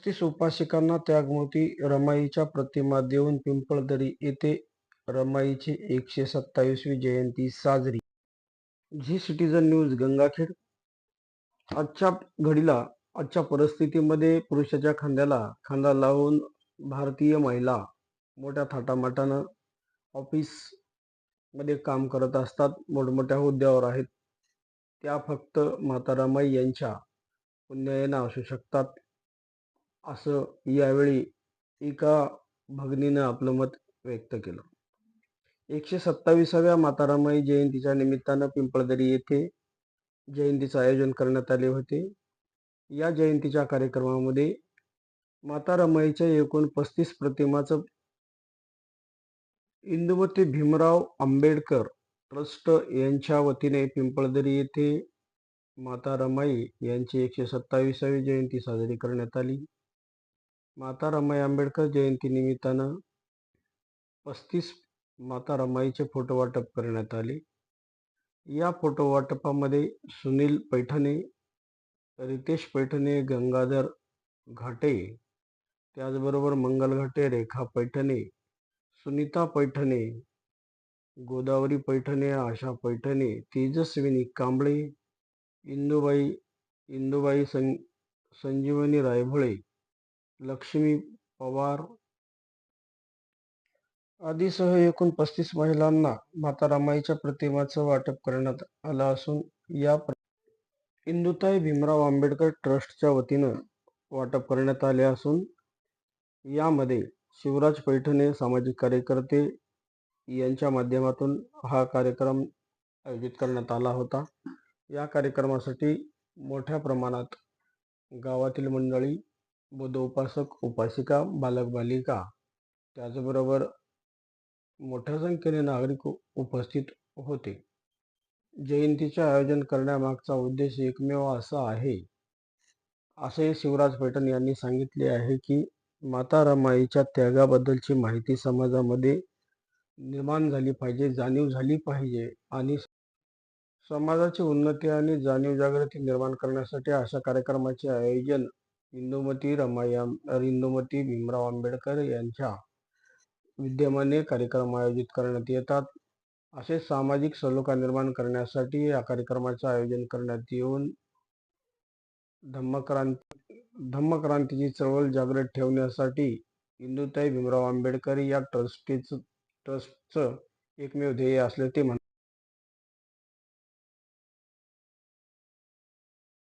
पस्तीस उपासिकांना त्यागमूर्ती रमाईच्या प्रतिमा देऊन पिंपळदरी येथे रमाईची एकशे सत्तावीसवी जयंती साजरी. Zee citizen news Gangakhed. आजच्या घडीला आजच्या परिस्थितीमध्ये पुरुषाच्या खांद्याला खांदा लावून भारतीय महिला मोठ्या थाटामाटानं ऑफिसमध्ये काम करत असतात. मोठमोठ्या हुद्द्यावर आहेत. त्या फक्त माता रमाई यांच्या पुण्यायेनं असू शकतात. असं यावेळी एका भगिनीनं आपलं मत व्यक्त केलं. एकशे सत्तावीसाव्या मातारामाई जयंतीच्या निमित्तानं पिंपळदरी येथे जयंतीचं आयोजन करण्यात आले होते. या जयंतीच्या कार्यक्रमामध्ये माता रमाईच्या एकूण पस्तीस प्रतिमाचं इंदुमती भीमराव आंबेडकर ट्रस्ट यांच्या वतीने पिंपळदरी येथे माता रमाई यांची एकशे सत्तावीसावी जयंती साजरी करण्यात आली. माता रमाई आंबेडकर जयंती निमित्तानं पस्तीस माता रमाईचे फोटो वाटप करण्यात आले. या फोटो वाटपामध्ये सुनील पैठणे रितेश पैठणे गंगाधर घाटे त्याचबरोबर मंगल घाटे रेखा पैठणे सुनीता पैठणे गोदावरी पैठणे आशा पैठणे तेजस्विनी कांबळे इंदुबाई इंदुबाई सं संजीवनी रायभोळे लक्ष्मी पवार आदीसह एकूण पस्तीस महिलांना माता रामाईच्या प्रतिमाचं वाटप करण्यात आलं असून या इंदुताई भीमराव आंबेडकर ट्रस्टच्या वतीनं वाटप करण्यात आले असून यामध्ये शिवराज पैठणे सामाजिक कार्यकर्ते यांच्या माध्यमातून हा कार्यक्रम आयोजित करण्यात आला होता. या कार्यक्रमासाठी मोठ्या प्रमाणात गावातील मंडळी बुद्ध उपासक उपासिका बालक बालिका त्याचबरोबर मोठ्या संख्येने नागरिक उपस्थित होते. जयंतीचे आयोजन करण्यामागचा उद्देश एकमेव असा आहे. असे शिवराज पैठण यांनी सांगितले आहे की माता रमाईच्या त्यागाबद्दलची माहिती समाजामध्ये निर्माण झाली पाहिजे जाणीव झाली पाहिजे आणि समाजाची उन्नती आणि जाणीव जागृती निर्माण करण्यासाठी अशा कार्यक्रमाचे आयोजन इंदुमती रमाया इंदुमती भीमराव आंबेडकर यांच्या विद्यमाने कार्यक्रम आयोजित करण्यात येतात. असे सामाजिक सलोखा निर्माण करण्यासाठी या कार्यक्रमाचे आयोजन करण्यात येऊन धम्मक्रांती धम्मक्रांतीची चळवळ जागृत ठेवण्यासाठी इंदुताई भीमराव आंबेडकर या ट्रस्टीचं ट्रस्टचं एकमेव ध्येय असले ते म्हण